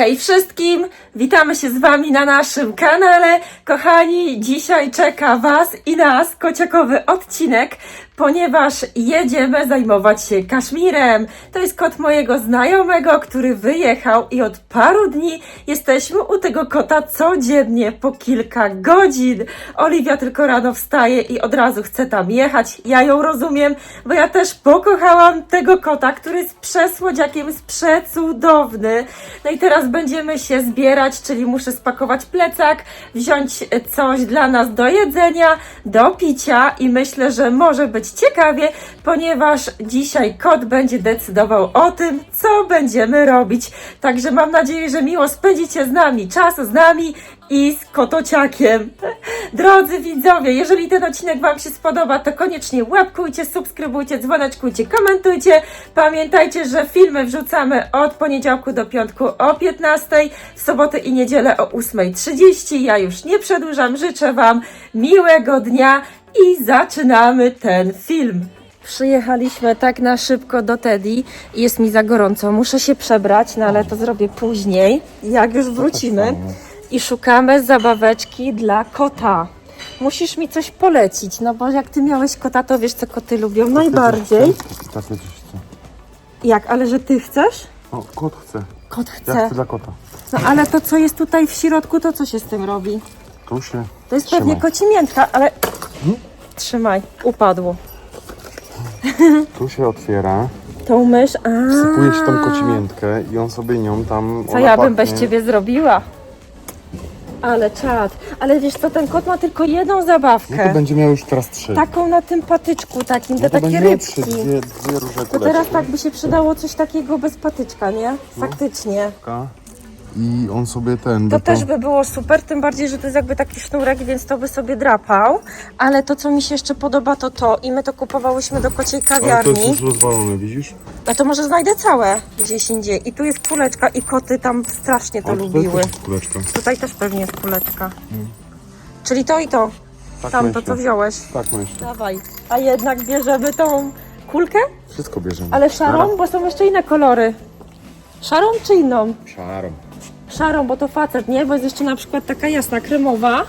Hej wszystkim! Witamy się z Wami na naszym kanale. Kochani, dzisiaj czeka Was i nas kociakowy odcinek, ponieważ jedziemy zajmować się Kaszmirem. To jest kot mojego znajomego, który wyjechał i od paru dni jesteśmy u tego kota codziennie po kilka godzin. Oliwia tylko rano wstaje i od razu chce tam jechać. Ja ją rozumiem, bo ja też pokochałam tego kota, który jest przesłodziakiem, jest przecudowny. No i teraz będziemy się zbierać, czyli muszę spakować plecak, wziąć coś dla nas do jedzenia, do picia i myślę, że może być ciekawie, ponieważ dzisiaj kot będzie decydował o tym, co będziemy robić. Także mam nadzieję, że miło spędzicie z nami czas, z nami i z kotociakiem. Drodzy widzowie, jeżeli ten odcinek Wam się spodoba, to koniecznie łapkujcie, subskrybujcie, dzwoneczkujcie, komentujcie. Pamiętajcie, że filmy wrzucamy od poniedziałku do piątku o 15, w sobotę i niedzielę o 8.30. Ja już nie przedłużam, życzę Wam miłego dnia i zaczynamy ten film. Przyjechaliśmy tak na szybko do Teddy i jest mi za gorąco. Muszę się przebrać, no ale to zrobię później, jak już wrócimy. I szukamy zabaweczki dla kota. Musisz mi coś polecić, no bo jak ty miałeś kota, to wiesz co koty lubią najbardziej. Takie coś chce. Jak, ale że ty chcesz? O, kot chce. Kot Ja chce. chcę dla kota. No ale to co jest tutaj w środku, to co się z tym robi? Tu się To jest Trzymaj. pewnie kocimiętka, ale... Trzymaj, upadło. Tu się otwiera, Tą mysz, a sypuje się tą kocimiętkę i on sobie nią tam... Co ona ja bym pachnie. bez ciebie zrobiła? Ale czad. Ale wiesz co, ten kot ma tylko jedną No to zabawkę. będzie miał już teraz trzy. Taką na tym patyczku takim, no te to takie będzie miał trzy, rybki. dwie, dwie To kuleczki. teraz tak by się przydało coś takiego bez patyczka, nie? Faktycznie. I on sobie ten... To by też by było super, tym bardziej, że to jest jakby taki sznurek, więc to by sobie drapał. Ale to, co mi się jeszcze podoba, to to. I my to kupowałyśmy do kociej Ale to kawiarni. jest już rozwalone, widzisz? No to może znajdę całe gdzieś indziej. I tu jest kuleczka i koty tam strasznie to A lubiły. też jest kuleczka. Tutaj też pewnie jest kuleczka. Czyli to i to. Tak Tam to, myślę. co wziąłeś. Tak myślę. Dawaj. A jednak bierzemy tą kulkę? Wszystko bierzemy. Ale szarą, bo są jeszcze inne kolory. Szarą czy inną? Szarą. Szarą, bo to facet, nie? Bo jest jeszcze na przykład taka jasna, kremowa.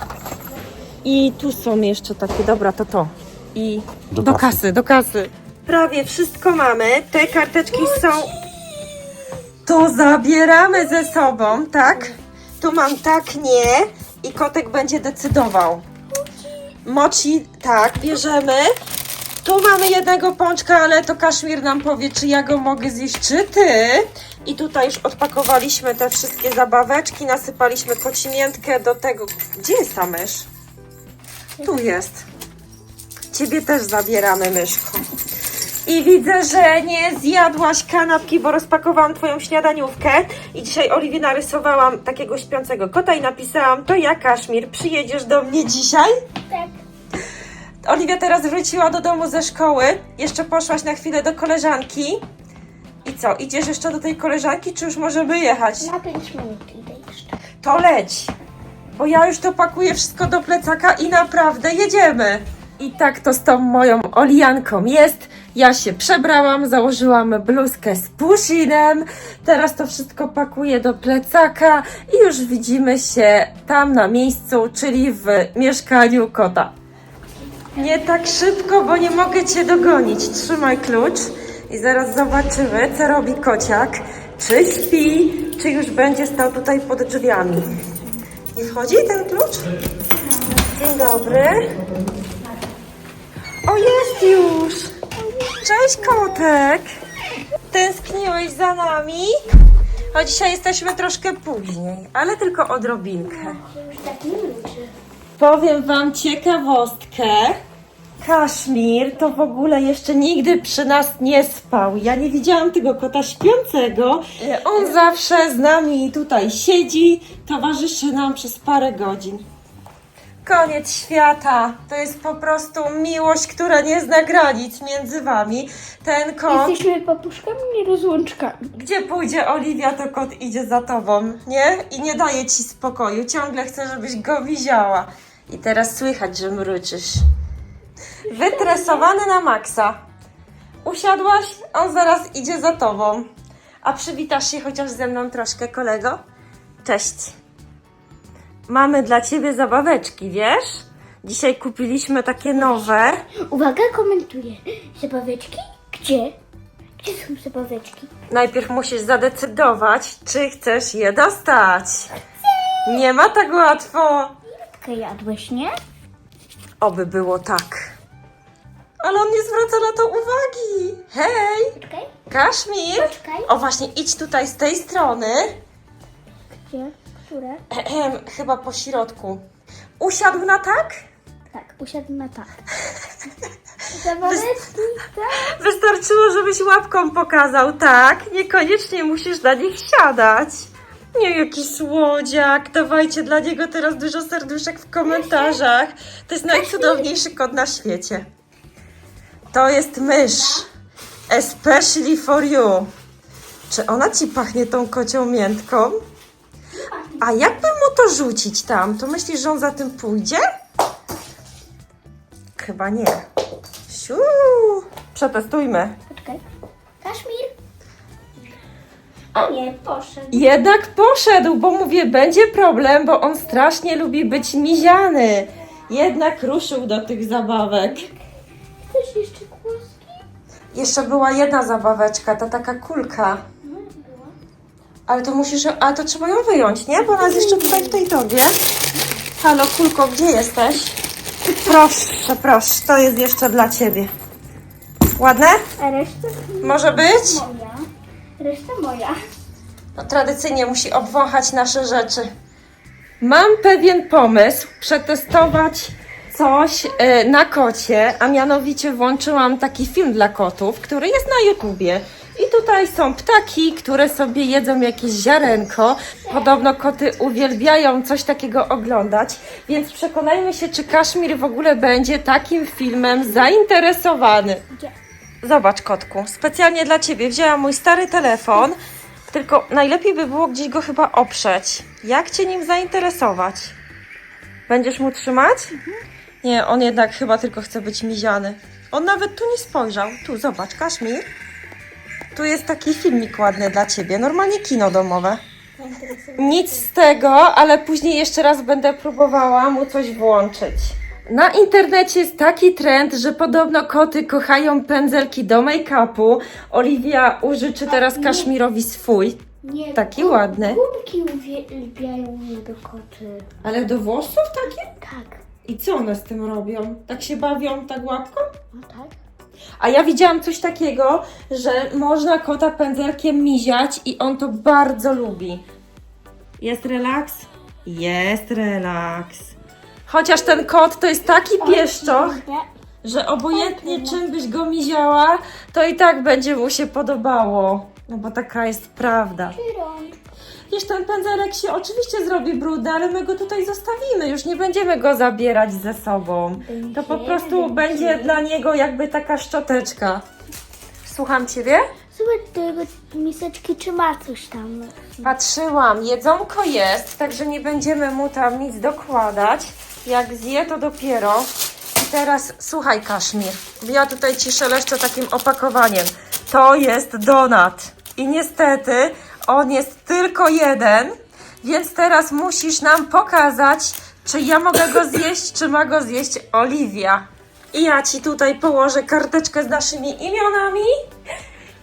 I tu są jeszcze takie, dobra, to to. I do, Do kasy. kasy. do kasy. Prawie wszystko mamy. Te karteczki są... To zabieramy ze sobą, tak? Tu mam tak, nie. I kotek będzie decydował. Moci, tak, bierzemy. Tu mamy jednego pączka, ale to Kaszmir nam powie, czy ja go mogę zjeść, czy ty. I tutaj już odpakowaliśmy te wszystkie zabaweczki, nasypaliśmy kocimiętkę do tego. Gdzie jest ta mysz? Tu jest. Ciebie też zabieramy, myszko. I widzę, że nie zjadłaś kanapki, bo rozpakowałam twoją śniadaniówkę. I dzisiaj Oliwie narysowałam takiego śpiącego kota i napisałam, to ja, Kaszmir, przyjedziesz do mnie dzisiaj? Tak. Oliwia teraz wróciła do domu ze szkoły. Jeszcze poszłaś na chwilę do koleżanki. I co, idziesz jeszcze do tej koleżanki, czy już możemy jechać? Na 5 minut idę jeszcze. To leć, bo ja już to pakuję wszystko do plecaka i naprawdę jedziemy. I tak to z tą moją Olianką jest. Ja się przebrałam, założyłam bluzkę z pushinem. Teraz to wszystko pakuję do plecaka i już widzimy się tam na miejscu, czyli w mieszkaniu kota. Nie tak szybko, bo nie mogę cię dogonić. Trzymaj klucz i zaraz zobaczymy, co robi kociak. Czy śpi, czy już będzie stał tutaj pod drzwiami. Nie wchodzi ten klucz? Dzień dobry. O, jest już. Cześć, kotek. Tęskniłeś za nami? A dzisiaj jesteśmy troszkę później, ale tylko odrobinkę. Powiem Wam ciekawostkę. Kaszmir to w ogóle jeszcze nigdy przy nas nie spał. Ja nie widziałam tego kota śpiącego. E, On zawsze z nami tutaj siedzi, towarzyszy nam przez parę godzin. Koniec świata. To jest po prostu miłość, która nie zna granic między Wami. Ten kot. Jesteśmy papuszkami, nie rozłączkami. Gdzie pójdzie Oliwia, to kot idzie za tobą, nie? I nie daje ci spokoju. Ciągle chce, żebyś go widziała. I teraz słychać, że mruczysz. Wytresowany na maksa. Usiadłaś, on zaraz idzie za tobą. A przywitasz się chociaż ze mną troszkę, kolego? Cześć. Mamy dla ciebie zabaweczki, wiesz? Dzisiaj kupiliśmy takie nowe. Uwaga, komentuję. Zabaweczki? Gdzie? Gdzie są zabaweczki? Najpierw musisz zadecydować, czy chcesz je dostać. Nie ma tak łatwo. Okej, jadłeś, nie? Oby było tak. Ale on nie zwraca na to uwagi. Hej, Poczekaj, Kaszmir. poczekaj. O właśnie, idź tutaj z tej strony. Gdzie? Które? Ehem, chyba po środku. Usiadł na tak? Tak, usiadł na tak. Zabaweczki, tak. Wystarczyło, żebyś łapką pokazał, tak? Niekoniecznie musisz na nich siadać. Nie, jaki słodziak. Dawajcie dla niego teraz dużo serduszek w komentarzach. To jest najcudowniejszy kot na świecie. To jest mysz. Especially for you. Czy ona ci pachnie tą kocią miętką? A jakby mu to rzucić tam, to myślisz, że on za tym pójdzie? Chyba nie. Siu! Przetestujmy. Poczekaj. Kaszmir. A nie, poszedł. Jednak poszedł, bo mówię, będzie problem, bo on strasznie lubi być miziany. Jednak ruszył do tych zabawek. Jeszcze była jedna zabaweczka, ta taka kulka. Ale to musisz, a to trzeba ją wyjąć, nie? Bo ona jest jeszcze tutaj w tej torbie. Halo, kulko, gdzie jesteś? Proszę, proszę, to jest jeszcze dla ciebie. Ładne? A reszta Może być? moja. Reszta moja. No, tradycyjnie musi obwąchać nasze rzeczy. Mam pewien pomysł przetestować coś e, na kocie, a mianowicie włączyłam taki film dla kotów, który jest na YouTubie. I tutaj są ptaki, które sobie jedzą jakieś ziarenko. Podobno koty uwielbiają coś takiego oglądać, więc przekonajmy się, czy Kaszmir w ogóle będzie takim filmem zainteresowany. Zobacz, kotku, specjalnie dla ciebie wzięłam mój stary telefon, tylko najlepiej by było gdzieś go chyba oprzeć. Jak cię nim zainteresować? Będziesz mu trzymać? Nie, on jednak chyba tylko chce być miziany. On nawet tu nie spojrzał. Tu, zobacz, Kaszmir. Tu jest taki filmik ładny dla ciebie, normalnie kino domowe. Nic z tego, ale później jeszcze raz będę próbowała mu coś włączyć. Na internecie jest taki trend, że podobno koty kochają pędzelki do make-upu. Oliwia użyczy teraz Kaszmirowi swój. Nie, Taki ładny. Gumki uwielbiają jego koty. Ale do włosów takie? Tak. I co one z tym robią? Tak się bawią, tak łapką? No tak. A ja widziałam coś takiego, że można kota pędzelkiem miziać i on to bardzo lubi. Jest relaks? Jest relaks. Chociaż ten kot to jest taki pieszczoch, że obojętnie czym byś go miziała, to i tak będzie mu się podobało. No bo taka jest prawda. Wiesz, ten pędzelek się oczywiście zrobi brudny, ale my go tutaj zostawimy. Już nie będziemy go zabierać ze sobą. To po prostu będzie dla niego jakby taka szczoteczka. Słucham ciebie? Zobacz do jego miseczki, czy ma coś tam. Patrzyłam, jedzonko jest, także nie będziemy mu tam nic dokładać. Jak zje, to dopiero. I teraz słuchaj, Kaszmir, ja tutaj ci szeleszczę takim opakowaniem. To jest donat. I niestety on jest tylko jeden, więc teraz musisz nam pokazać, czy ja mogę go zjeść, czy ma go zjeść Oliwia. I ja ci tutaj położę karteczkę z naszymi imionami.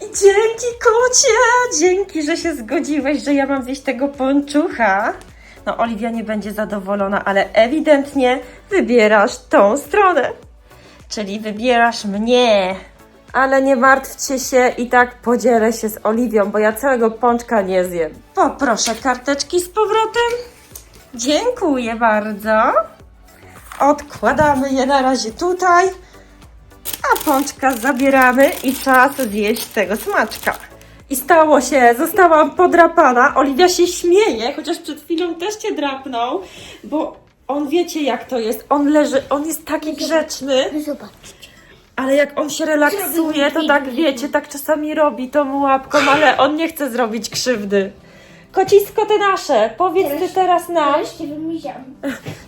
I dzięki kocie! Dzięki, że się zgodziłeś, że ja mam zjeść tego pończucha. No, Oliwia nie będzie zadowolona, ale ewidentnie wybierasz tą stronę. Czyli wybierasz mnie. Ale nie martwcie się, i tak podzielę się z Oliwią, bo ja całego pączka nie zjem. Poproszę karteczki z powrotem. Dziękuję bardzo. Odkładamy je na razie tutaj. A pączka zabieramy i czas zjeść tego smaczka. I stało się, zostałam podrapana. Oliwia się śmieje, chociaż przed chwilą też cię drapnął, bo on wiecie jak to jest. On leży, on jest taki grzeczny, Zobaczcie. Ale jak on się relaksuje, to tak wiecie, tak czasami robi tą łapką, ale on nie chce zrobić krzywdy. Kocisko te nasze, powiedz ty teraz nam, Wreszcie wymiziam.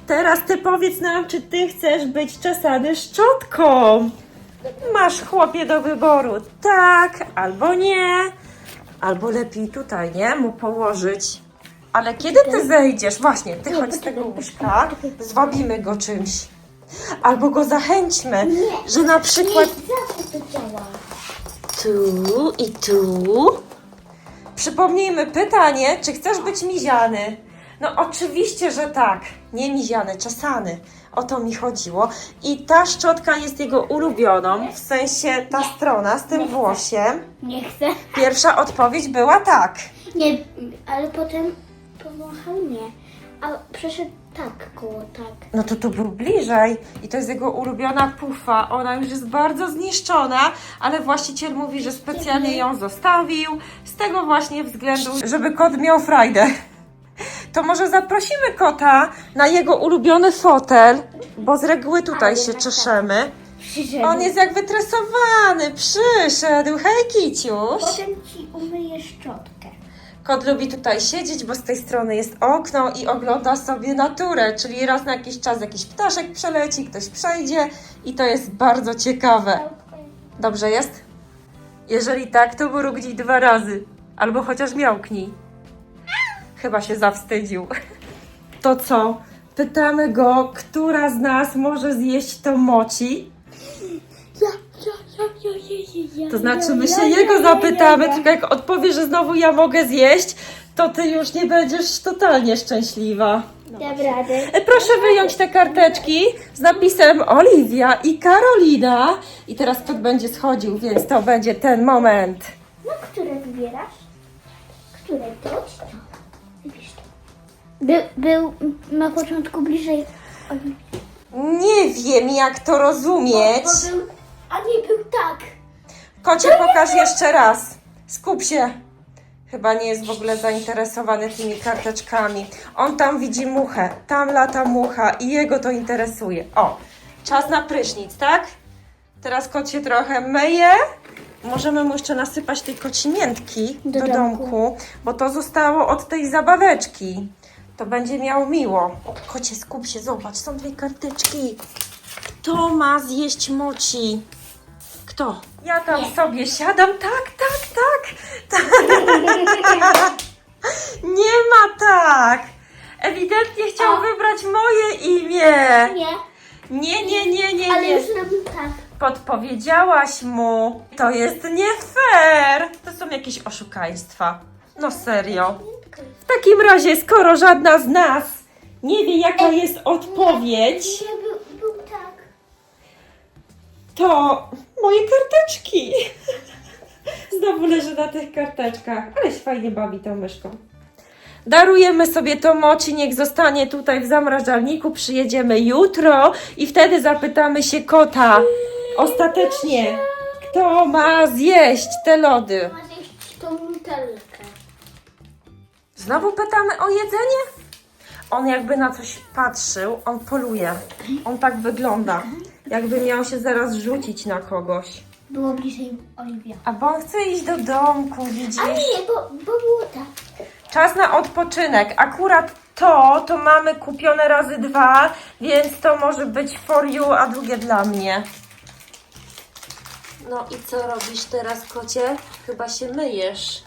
Teraz ty powiedz nam, czy ty chcesz być czesany szczotką. Masz chłopie do wyboru tak albo nie. Albo lepiej tutaj, nie? Mu położyć. Ale kiedy ty zejdziesz? Właśnie, ty chodź z tego łóżka, zwabimy go czymś. Albo go zachęćmy, że na przykład Zawsze to działa. tu i tu. Przypomnijmy pytanie, czy chcesz być miziany? No oczywiście, że tak. Nie miziany, czesany. O to mi chodziło. I ta szczotka jest jego ulubioną, w sensie ta strona z tym włosiem. Nie chcę. Pierwsza odpowiedź była tak. Nie, ale potem powąchał mnie. A przeszedł tak koło, tak. No to tu był bliżej i to jest jego ulubiona pufa. Ona już jest bardzo zniszczona, ale właściciel mówi, że specjalnie ją zostawił z tego właśnie względu, żeby kot miał frajdę. To może zaprosimy kota na jego ulubiony fotel, bo z reguły tutaj się czeszemy. Przyszedł. On jest jak wytresowany, przyszedł. Hej kiciuś. Potem ci umyję szczotkę. Kot lubi tutaj siedzieć, bo z tej strony jest okno i ogląda sobie naturę, czyli raz na jakiś czas jakiś ptaszek przeleci, ktoś przejdzie i to jest bardzo ciekawe. Dobrze jest? Jeżeli tak, to mrugnij dwa razy. Albo chociaż miałknij. Chyba się zawstydził. To co? Pytamy go, która z nas może zjeść to moci? Ja, ja, ja, ja, ja, ja, To znaczy, my się jego zapytamy, tylko jak odpowie, że znowu ja mogę zjeść, to ty już nie będziesz totalnie szczęśliwa. Dam radę. E, Proszę wyjąć te karteczki z napisem Oliwia i Karolina. I teraz kot będzie schodził, więc to będzie ten moment. No, które wybierasz? Które to? czy to? Wybierz to. By, był na początku bliżej. Nie wiem, jak to rozumieć. Bo był, a nie był tak. Kocie, pokaż jeszcze raz. Skup się. Chyba nie jest w ogóle zainteresowany tymi karteczkami. On tam widzi muchę, tam lata mucha i jego to interesuje. O, czas na prysznic, tak? Teraz kot się trochę myje. Możemy mu jeszcze nasypać tej kocimiętki do, Do domku. domku, bo to zostało od tej zabaweczki. To będzie miał miło. O, kocie, skup się, zobacz, są dwie karteczki. Kto ma zjeść moci? Kto? Ja tam sobie siadam. Tak, tak, tak. tak. Nie ma tak. Ewidentnie chciał O. wybrać moje imię. Nie, Nie, nie, nie, nie, ale nie. już zrobił tak. Podpowiedziałaś mu. To jest nie fair. To są jakieś oszukaństwa. No serio. W takim razie, skoro żadna z nas nie wie, jaka jest odpowiedź, Nie, był, był tak. to moje karteczki. Znowu leży na tych karteczkach, ale się fajnie bawi tą myszką. Darujemy sobie to moci, niech zostanie tutaj w zamrażalniku. Przyjedziemy jutro i wtedy zapytamy się kota ostatecznie, kto ma zjeść te lody. Ma zjeść tą butelkę. Znowu pytamy o jedzenie? On jakby na coś patrzył, on poluje. On tak wygląda, jakby miał się zaraz rzucić na kogoś. Było bliżej Oliwia. A bo on chce iść do domku, widzisz? Ale nie, bo, bo było tak. Czas na odpoczynek. Akurat to, to mamy kupione razy dwa, więc to może być for you, a drugie dla mnie. No i co robisz teraz, kocie? Chyba się myjesz.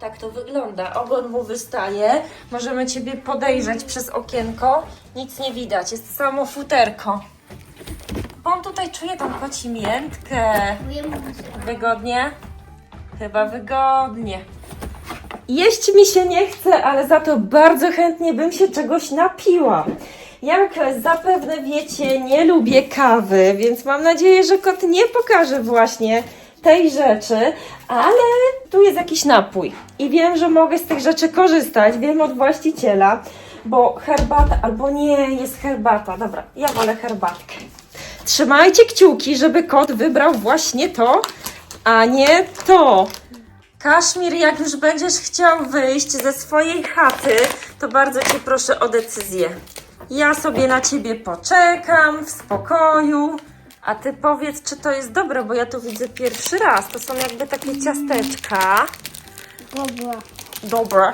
Tak to wygląda. Ogon mu wystaje. Możemy Ciebie podejrzeć przez okienko. Nic nie widać. Jest samo futerko. On tutaj czuje tą kocimiętkę. Wygodnie? Chyba wygodnie. Jeść mi się nie chce, ale za to bardzo chętnie bym się czegoś napiła. Jak zapewne wiecie, nie lubię kawy, więc mam nadzieję, że kot nie pokaże właśnie tej rzeczy, ale tu jest jakiś napój i wiem, że mogę z tych rzeczy korzystać, wiem od właściciela, bo herbata, albo nie, jest herbata, dobra, ja wolę herbatkę. Trzymajcie kciuki, żeby kot wybrał właśnie to, a nie to. Kaszmir, jak już będziesz chciał wyjść ze swojej chaty, to bardzo Cię proszę o decyzję. Ja sobie na Ciebie poczekam w spokoju, a Ty powiedz, czy to jest dobre, bo ja tu widzę pierwszy raz. To są jakby takie ciasteczka. Dobra. Dobre.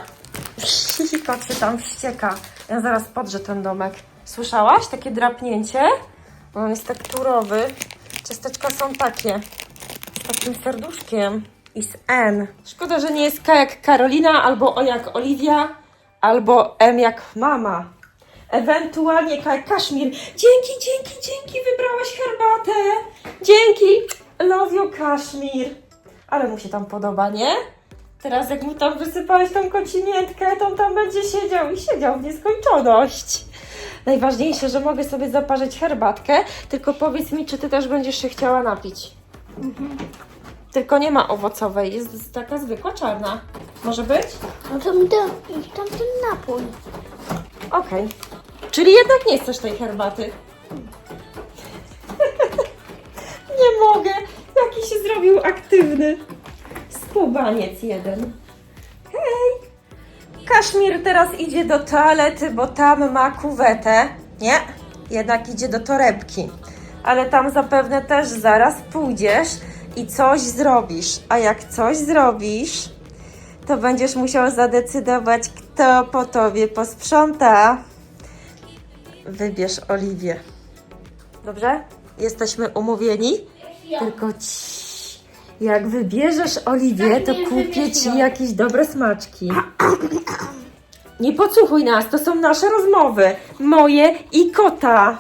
Kot się tam wścieka. Ja zaraz podrzę ten domek. Słyszałaś takie drapnięcie? On jest tekturowy. Ciasteczka są takie. Z takim serduszkiem. I z N. Szkoda, że nie jest K jak Karolina albo O jak Oliwia. albo M jak mama. Ewentualnie ka- kaszmir. Dzięki, dzięki, dzięki, wybrałaś herbatę. Dzięki. Love you, kaszmir. Ale mu się tam podoba, nie? Teraz jak mu tam wysypałeś tą kocimiętkę, to on tam będzie siedział i siedział w nieskończoność. Najważniejsze, że mogę sobie zaparzyć herbatkę, tylko powiedz mi, czy ty też będziesz się chciała napić. Tylko nie ma owocowej, jest taka zwykła czarna. Może być? No to mi dam tamten napój. Okej. Czyli jednak nie chcesz tej herbaty. nie mogę. Jaki się zrobił aktywny. Skubaniec jeden. Kaszmir teraz idzie do toalety, bo tam ma kuwetę. Nie, jednak idzie do torebki. Ale tam zapewne też zaraz pójdziesz i coś zrobisz. A jak coś zrobisz, to będziesz musiał zadecydować, kto po tobie posprząta. Wybierz Oliwię. Dobrze? Jesteśmy umówieni? Tylko ci. Jak wybierzesz Oliwię, to nie kupię ci jakieś dobre smaczki. Nie podsłuchuj nas, to są nasze rozmowy. Moje i kota.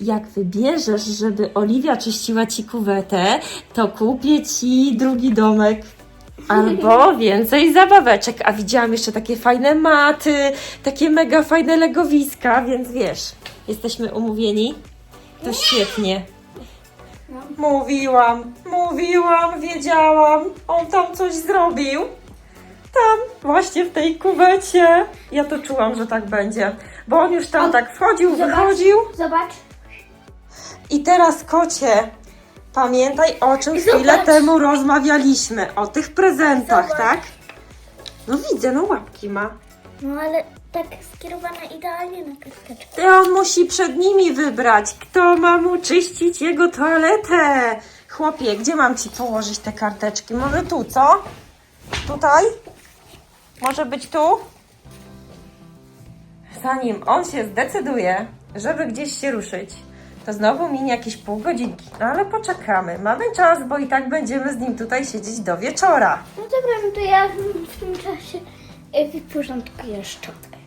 Jak wybierzesz, żeby Oliwia czyściła ci kuwetę, to kupię ci drugi domek. Albo więcej zabaweczek. A widziałam jeszcze takie fajne maty, takie mega fajne legowiska, więc wiesz, jesteśmy umówieni? To świetnie. Mówiłam, mówiłam, wiedziałam. On tam coś zrobił. Tam, właśnie w tej kuwecie. Ja to czułam, że tak będzie. Bo on już tam O, tak wchodził, zobacz. wychodził. Zobacz. I teraz kocie, pamiętaj o czym Zobacz. chwilę temu rozmawialiśmy. O tych prezentach, Zobacz. tak? No widzę, no łapki ma. No ale tak skierowana idealnie na karteczkę. Ty on musi przed nimi wybrać, kto ma mu czyścić jego toaletę. Chłopie, gdzie mam ci położyć te karteczki? Może tu, co? Tutaj? Może być tu? Zanim on się zdecyduje, żeby gdzieś się ruszyć, to znowu minie jakieś pół godzinki. No ale poczekamy. Mamy czas, bo i tak będziemy z nim tutaj siedzieć do wieczora. No dobra, no to ja w, tym czasie y, wyporządkuję szczotkę.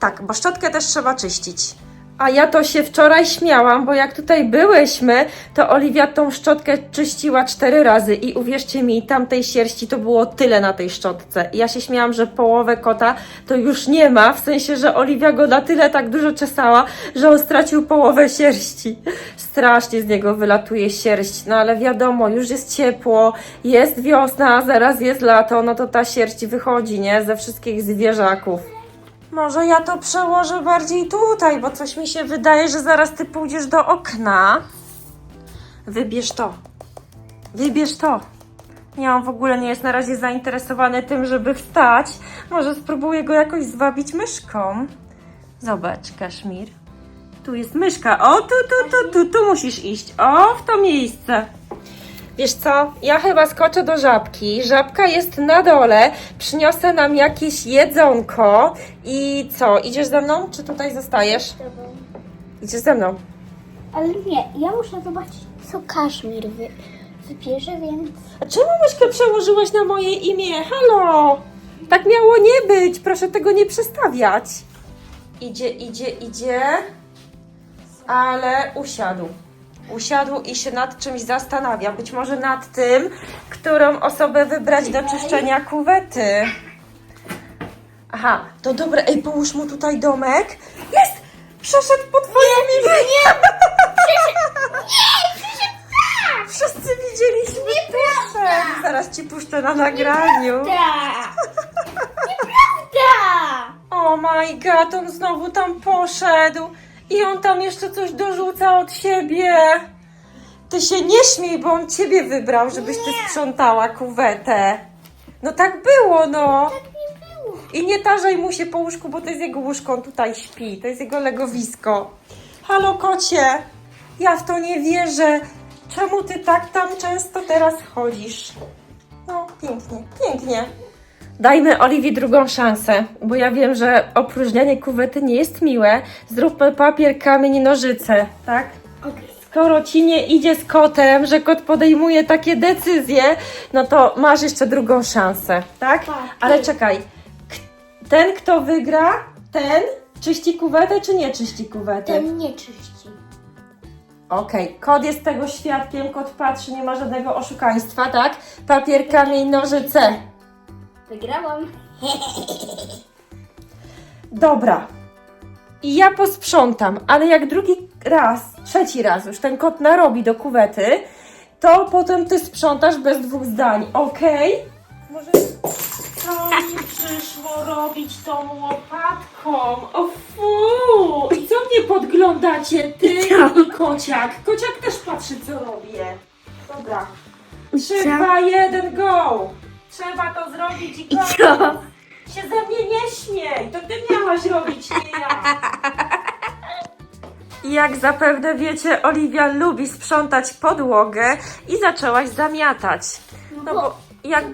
Tak, bo szczotkę też trzeba czyścić. A ja to się wczoraj śmiałam, bo jak tutaj byłyśmy, to Oliwia tą szczotkę czyściła cztery razy i uwierzcie mi, tamtej sierści to było tyle na tej szczotce. I ja się śmiałam, że połowę kota to już nie ma, w sensie, że Oliwia go na tyle tak dużo czesała, że on stracił połowę sierści. Strasznie z niego wylatuje sierść, no ale wiadomo, już jest ciepło, jest wiosna, zaraz jest lato, no to ta sierść wychodzi, nie? Ze wszystkich zwierzaków. Może ja to przełożę bardziej tutaj, bo coś mi się wydaje, że zaraz ty pójdziesz do okna. Wybierz to. Wybierz to. Nie, on w ogóle nie jest na razie zainteresowany tym, żeby wstać. Może spróbuję go jakoś zwabić myszką. Zobacz, Kaszmir. Tu jest myszka. O, tu, tu, tu, tu, tu musisz iść. O, w to miejsce. Wiesz co, ja chyba skoczę do żabki. Żabka jest na dole. Przyniosę nam jakieś jedzonko. I co, idziesz ze mną, czy tutaj zostajesz? Idziesz ze mną. Ale nie, ja muszę zobaczyć, co Kaszmir wy, wybierze, więc... A czemu myszkę przełożyłaś na moje imię? Halo! Tak miało nie być. Proszę tego nie przestawiać. Idzie, idzie, idzie. Ale usiadł. Usiadł i się nad czymś zastanawia. Być może nad tym, którą osobę wybrać do czyszczenia kuwety. Aha, to dobre. Ej, połóż mu tutaj domek. Jest! Przeszedł po twoim imię. Wszyscy widzieliśmy Poszedł. Zaraz ci puszczę na nagraniu. Tak! Nieprawda! O my god, on znowu tam poszedł. I on tam jeszcze coś dorzuca od siebie. Ty się nie śmiej, bo on ciebie wybrał, żebyś ty sprzątała kuwetę. No tak było, no. Nie było. I nie tarzaj mu się po łóżku, bo to jest jego łóżko, on tutaj śpi. To jest jego legowisko. Halo, kocie. Ja w to nie wierzę. Czemu ty tak tam często teraz chodzisz? No, pięknie, pięknie. Dajmy Oliwii drugą szansę, bo ja wiem, że opróżnianie kuwety nie jest miłe. Zróbmy papier, kamień, nożyce, tak? Skoro ci nie idzie z kotem, że kot podejmuje takie decyzje, no to masz jeszcze drugą szansę, tak? Tak. Ale czekaj, k- Ten, kto wygra, ten czyści kuwetę, czy nie czyści kuwetę? Ten nie czyści. Okej, kod jest tego świadkiem, kod patrzy, nie ma żadnego oszukaństwa, tak? Papier, kamień, nożyce. Wygrałam. Dobra. I ja posprzątam, ale jak drugi raz, trzeci raz już ten kot narobi do kuwety, to potem ty sprzątasz bez dwóch zdań, okej? Może co mi przyszło robić tą łopatką? O fu! I co mnie podglądacie, ty i kociak? Kociak też patrzy, co robię. Dobra. Trzy, dwa, jeden, go! Trzeba to zrobić i koniec. Się ze mnie nie śmiej, to ty miałaś robić, nie ja. Jak zapewne wiecie, Oliwia lubi sprzątać podłogę i zaczęłaś zamiatać. No bo jak,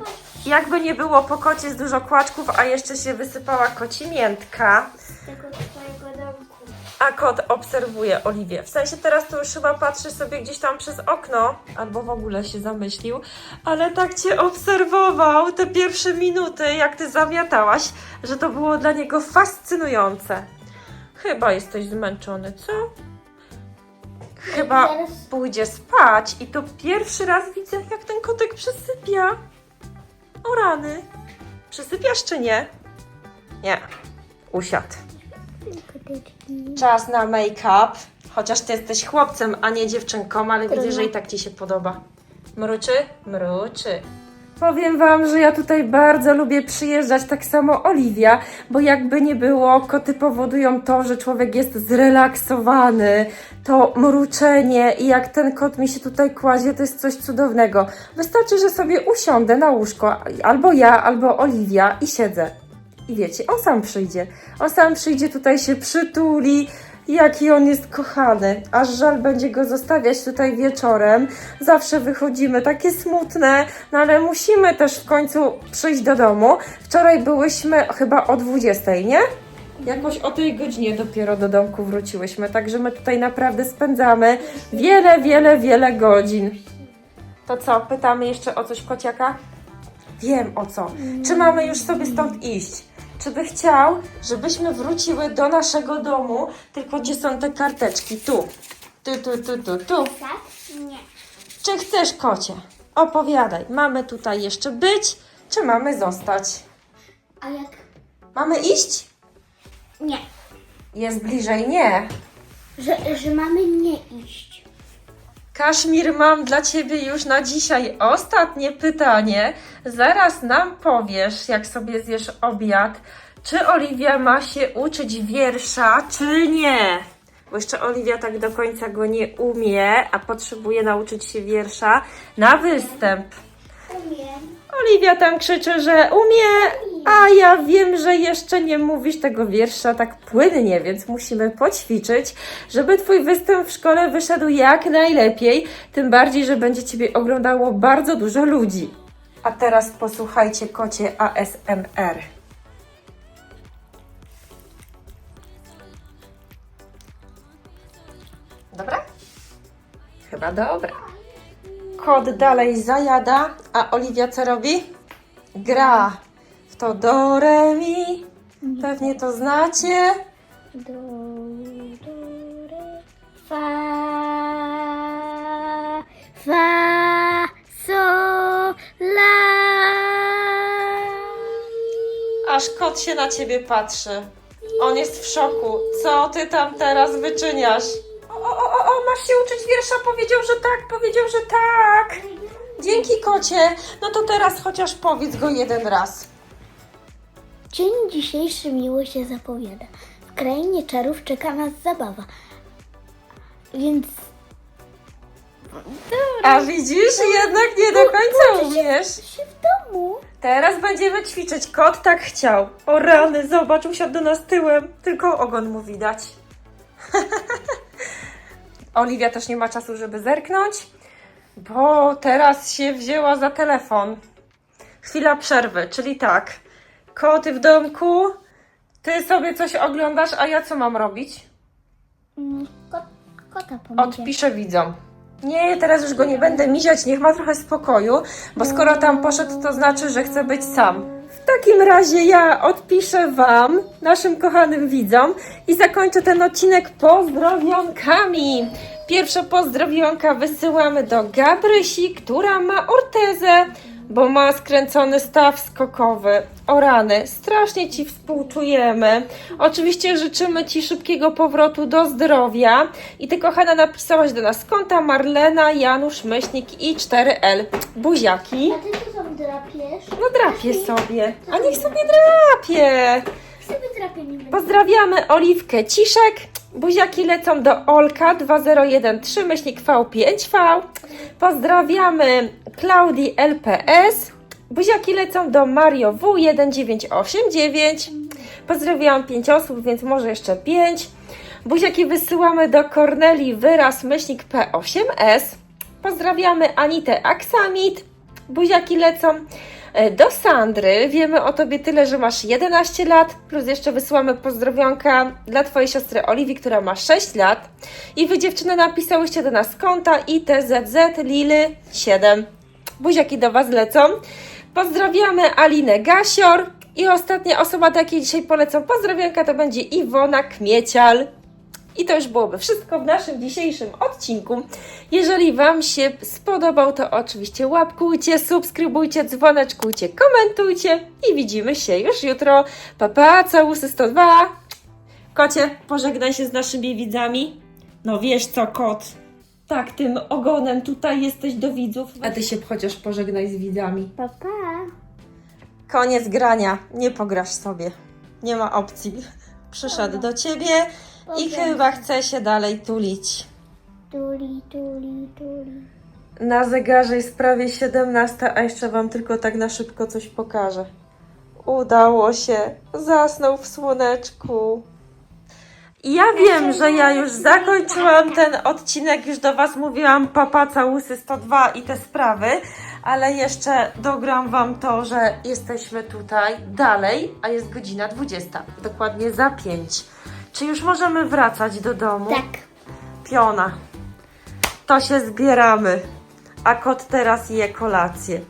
jakby nie było po kocie jest dużo kłaczków, a jeszcze się wysypała kocimiętka, Z tego twojego. A kot obserwuje Oliwię. W sensie teraz to już chyba patrzy sobie gdzieś tam przez okno, albo w ogóle się zamyślił, ale tak cię obserwował te pierwsze minuty, jak ty zamiatałaś, że to było dla niego fascynujące. Chyba jesteś zmęczony, co? Chyba pójdzie spać i to pierwszy raz widzę, jak ten kotek przysypia. O rany. Przysypiasz czy nie? Nie. Usiadł. Czas na make-up. Chociaż ty jesteś chłopcem, a nie dziewczynką, ale widzę, że i tak ci się podoba. Mruczy? Mruczy. Powiem wam, że ja tutaj bardzo lubię przyjeżdżać, tak samo Oliwia, bo jakby nie było, koty powodują to, że człowiek jest zrelaksowany, to mruczenie i jak ten kot mi się tutaj kładzie, to jest coś cudownego. Wystarczy, że sobie usiądę na łóżko, albo ja, albo Oliwia i siedzę. I wiecie, on sam przyjdzie. On sam przyjdzie, tutaj się przytuli. Jaki on jest kochany. Aż żal będzie go zostawiać tutaj wieczorem. Zawsze wychodzimy takie smutne, no ale musimy też w końcu przyjść do domu. Wczoraj byłyśmy chyba o 20, nie? Jakoś o tej godzinie dopiero do domku wróciłyśmy, także my tutaj naprawdę spędzamy wiele, wiele, wiele godzin. To co, pytamy jeszcze o coś kociaka? Wiem o co. Czy mamy już sobie stąd iść? Czy by chciał, żebyśmy wróciły do naszego domu, tylko gdzie są te karteczki? Tu. Tu, tu, tu, tu, tu. Tak? Nie. Czy chcesz, kocie? Opowiadaj. Mamy tutaj jeszcze być, czy mamy zostać? A jak Mamy iść? nie? Jest bliżej nie. Że, że mamy nie iść. Kaszmir, mam dla Ciebie już na dzisiaj ostatnie pytanie. Zaraz nam powiesz, jak sobie zjesz obiad, czy Oliwia ma się uczyć wiersza, czy nie. Bo jeszcze Oliwia tak do końca go nie umie, a potrzebuje nauczyć się wiersza na występ. Umiem. Oliwia tam krzyczy, że umie, a ja wiem, że jeszcze nie mówisz tego wiersza tak płynnie, więc musimy poćwiczyć, żeby Twój występ w szkole wyszedł jak najlepiej, tym bardziej, że będzie Ciebie oglądało bardzo dużo ludzi. A teraz posłuchajcie kocie ASMR. Dobra? Chyba dobra. Kot dalej zajada, a Oliwia co robi? Gra to do re mi. Pewnie to znacie. Do, do, re, fa, fa, sol, la. Aż kot się na ciebie patrzy. On jest w szoku. Co ty tam teraz wyczyniasz? O, o, o, o, o, masz się uczyć wiersza. Powiedział, że tak, powiedział, że tak. Dzięki kocie. No to teraz chociaż powiedz go jeden raz. Dzień dzisiejszy miło się zapowiada. W krainie czarów czeka nas zabawa. Więc A widzisz, jednak nie do końca umiesz. się w domu. Teraz będziemy ćwiczyć. Kot tak chciał. O rany, zobacz, usiadł do nas tyłem. Tylko ogon mu widać. Oliwia też nie ma czasu, żeby zerknąć, bo teraz się wzięła za telefon. Chwila przerwy, czyli tak. Koty w domku, ty sobie coś oglądasz, a ja co mam robić? Mm, Kot, kota pomogę. Odpiszę widzom. Nie, teraz już go nie będę miziać, niech ma trochę spokoju, bo skoro tam poszedł, to znaczy, że chce być sam. W takim razie ja odpiszę Wam, naszym kochanym widzom, i zakończę ten odcinek pozdrowionkami. Pierwsza pozdrowionka wysyłamy do Gabrysi, która ma ortezę, bo ma skręcony staw skokowy. O rany, strasznie Ci współczujemy. Oczywiście życzymy Ci szybkiego powrotu do zdrowia. I Ty, kochana, napisałaś do nas konta Marlena, Janusz, Myślnik i 4L. Buziaki. A ty co tam drapiesz? No drapie sobie. A niech sobie drapie. Sobie nie będę. Pozdrawiamy Oliwkę Ciszek. Buziaki lecą do Olka 2013 myślnik V5V. Pozdrawiamy Klaudii LPS. Buziaki lecą do Mario W1989. Pozdrawiałam 5 osób, więc może jeszcze 5. Buziaki wysyłamy do Korneli Wyraz myślnik P8S. Pozdrawiamy Anitę Aksamit. Buziaki lecą e, do Sandry. Wiemy o Tobie tyle, że masz 11 lat, plus jeszcze wysyłamy pozdrowionka dla Twojej siostry Oliwii, która ma 6 lat. I Wy dziewczyny napisałyście do nas konta ITZZ Lily 7. Buziaki do Was lecą. Pozdrawiamy Alinę Gasior. I ostatnia osoba, do jakiej dzisiaj polecą pozdrowionka, to będzie Iwona Kmiecial. I to już byłoby wszystko w naszym dzisiejszym odcinku. Jeżeli Wam się spodobał, to oczywiście łapkujcie, subskrybujcie, dzwoneczkujcie, komentujcie i widzimy się już jutro. Papa, całusy 102. Kocie, pożegnaj się z naszymi widzami. No wiesz co, kot. Tak, tym ogonem tutaj jesteś do widzów. A ty się chociaż pożegnaj z widzami. Pa, pa. Koniec grania. Nie pograsz sobie. Nie ma opcji. Przyszedł do ciebie i chyba chce się dalej tulić. Tuli, tuli, tuli. Na zegarze jest prawie 17, a jeszcze Wam tylko tak na szybko coś pokażę. Udało się. Zasnął w słoneczku. I Ja wiem, że ja już zakończyłam ten odcinek, już do Was mówiłam papa całusy 102 i te sprawy, ale jeszcze dogram Wam to, że jesteśmy tutaj dalej, a jest godzina 20, dokładnie za 5. Czy już możemy wracać do domu? Tak. Piona. To się zbieramy. A kot teraz je kolację.